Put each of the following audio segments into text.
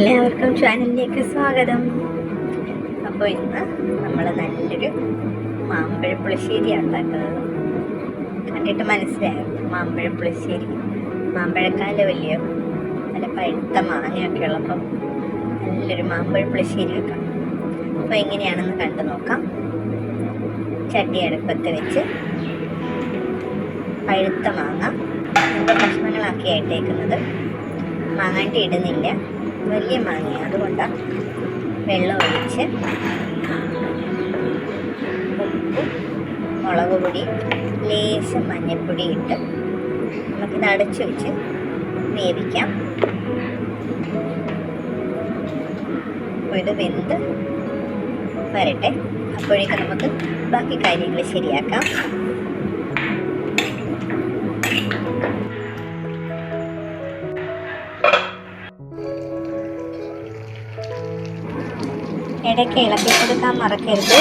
എല്ലാവർക്കും ചാനലിലേക്ക് സ്വാഗതം. അപ്പോൾ ഇന്ന് നമ്മൾ നല്ലൊരു മാമ്പഴ പുളിശ്ശേരി ഉണ്ടാക്കുന്നത് കണ്ടിട്ട് മനസ്സിലായോ? മാമ്പഴ പുളിശ്ശേരി. വലിയ നല്ല പഴുത്ത മാങ്ങയൊക്കെ ഉള്ളപ്പം നല്ലൊരു മാമ്പഴ പുളിശ്ശേരി വെക്കാം അപ്പോൾ എങ്ങനെയാണെന്ന് കണ്ടു നോക്കാം. ചട്ടി അടുപ്പത്ത് വെച്ച് പഴുത്ത മാങ്ങ നല്ല കഷ്ണങ്ങളാക്കി ആയിട്ടേക്കുന്നത്. മാങ്ങാണ്ടി ഇടുന്നില്ല. വലിയ മാങ്ങ അതുകൊണ്ട് വെള്ളം ഒഴിച്ച് ഉപ്പും മുളക് പൊടി ലേശം മഞ്ഞൾപ്പൊടി ഇട്ട് നമുക്കിത് അടച്ചു വെച്ച് വേവിക്കാം. അപ്പോൾ ഇത് വെന്ത് വരട്ടെ. അപ്പോഴേക്കും നമുക്ക് ബാക്കി കാര്യങ്ങൾ ശരിയാക്കാം. ഇടയ്ക്ക് ഇളക്കി കൊടുക്കാൻ മറക്കരുത്.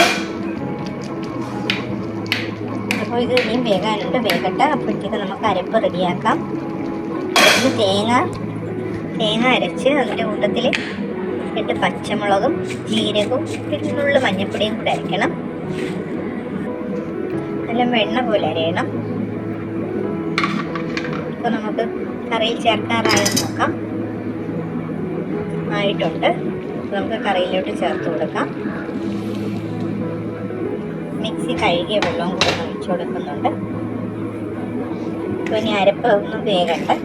അപ്പോൾ ഇത് ഇനിയും വേകാനുണ്ട് വേകട്ടെ. അപ്പോഴത്തേക്ക് നമുക്ക് അരപ്പ് റെഡിയാക്കാം. ഇത് തേങ്ങ തേങ്ങ അരച്ച് അതിന്റെ കൂട്ടത്തിൽ രണ്ട് പച്ചമുളകും ജീരകവും പിന്നുള്ള നുള്ളു മഞ്ഞപ്പൊടിയും കൂടെ അരയ്ക്കണം നല്ല വെണ്ണ പോലെ അരയണം. ഇപ്പോൾ നമുക്ക് കറിയിൽ ചേർക്കാറായി നോക്കാം. ആയിട്ടുണ്ട്. നമുക്ക് കറിയിലോട്ട് ചേർത്ത് കൊടുക്കാം. മിക്സി കഴുകിയ വെള്ളവും കൂടെ ഒഴിച്ചു കൊടുക്കുന്നുണ്ട്. ഇനി അരപ്പ് ഒന്ന് വേകട്ടെ.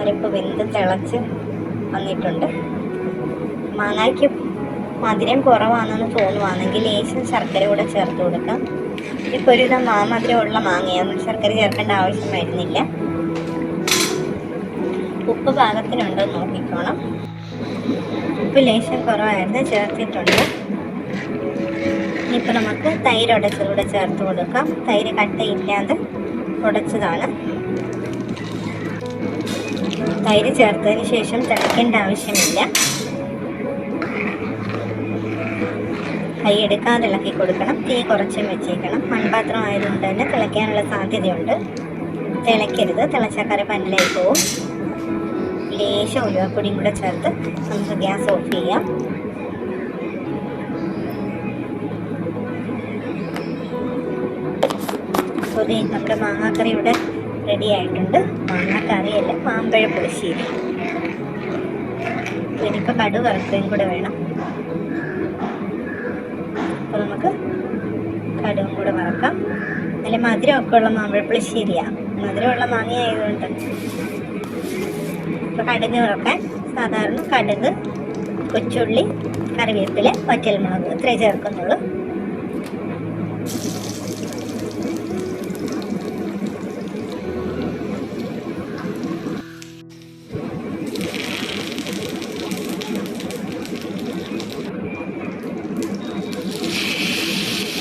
അരപ്പ് വെന്ത് തിളച്ച് വന്നിട്ടുണ്ട്. മാങ്ങയ്ക്ക് മധുരം കുറവാണെന്ന് തോന്നുവാണെങ്കിൽ ലേശം ശർക്കര കൂടെ ചേർത്ത് കൊടുക്കാം. ഇപ്പോൾ ഒരുവിധം മാമധുരമുള്ള മാങ്ങയാണ്. ശർക്കര ചേർക്കേണ്ട ആവശ്യം വരുന്നില്ല. ഉപ്പ് പാകത്തിനുണ്ടോ നോക്കിക്കോണം. ഉപ്പ് ലേശം കുറവായിരുന്നു ചേർത്തിട്ടുണ്ട്. ഇനിയിപ്പോൾ നമുക്ക് തൈര് ഉടച്ചതുകൂടെ ചേർത്ത് കൊടുക്കാം. തൈര് കട്ടയില്ലാതെ ഉടച്ചതാണ്. തൈര് ചേർത്തതിന് ശേഷം തിളയ്ക്കേണ്ട ആവശ്യമില്ല. കൈ എടുക്കാതെ ഇളക്കി കൊടുക്കണം. തീ കുറച്ചും വെച്ചേക്കണം. മൺപാത്രം ആയതുകൊണ്ട് തന്നെ തിളയ്ക്കാനുള്ള സാധ്യതയുണ്ട്. തിളയ്ക്കരുത്. തിളച്ചക്കറി പല്ലിലേക്ക് പോവും. ലേശം ഉലുവപ്പൊടിയും കൂടെ ചേർത്ത് നമുക്ക് ഗ്യാസ് ഓഫ് ചെയ്യാം. അപ്പോൾ നമ്മുടെ മാങ്ങാക്കറി ഇവിടെ റെഡി ആയിട്ടുണ്ട്. മാങ്ങാക്കറിയല്ല മാമ്പഴ പുളിശ്ശേരി. ഇനിയിപ്പോൾ കടു വറുക്കുകയും കൂടെ വേണം. അപ്പോൾ നമുക്ക് കടുവും കൂടെ വറക്കാം. നല്ല മധുരമൊക്കെ ഉള്ള മാമ്പഴ പുളിശ്ശേരിയാണ് മധുരമുള്ള മാങ്ങ ആയതുകൊണ്ട് ഇപ്പോൾ കടുക് വറക്കാൻ സാധാരണ കടുക് കൊച്ചുള്ളി കറിവേപ്പില വറ്റൽമുളക് ഇത്രേ ചേർക്കുന്നുള്ളൂ.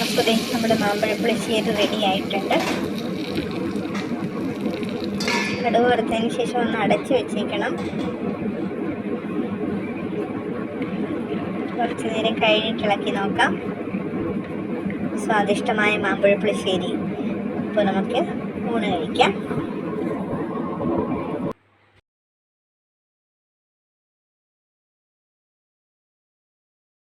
അപ്പോൾ നമ്മുടെ ചെയ്ത് റെഡി ആയിട്ടുണ്ട്. കടുക് വറുത്തതിന് ശേഷം ഒന്ന് അടച്ച് വെച്ചേക്കണം. കുറച്ച് നേരം കഴിഞ്ഞ് കിളക്കി നോക്കാം. സ്വാദിഷ്ടമായ മാമ്പഴ പുളിശ്ശേരി അപ്പോൾ നമുക്ക് ഊണ് കഴിക്കാം.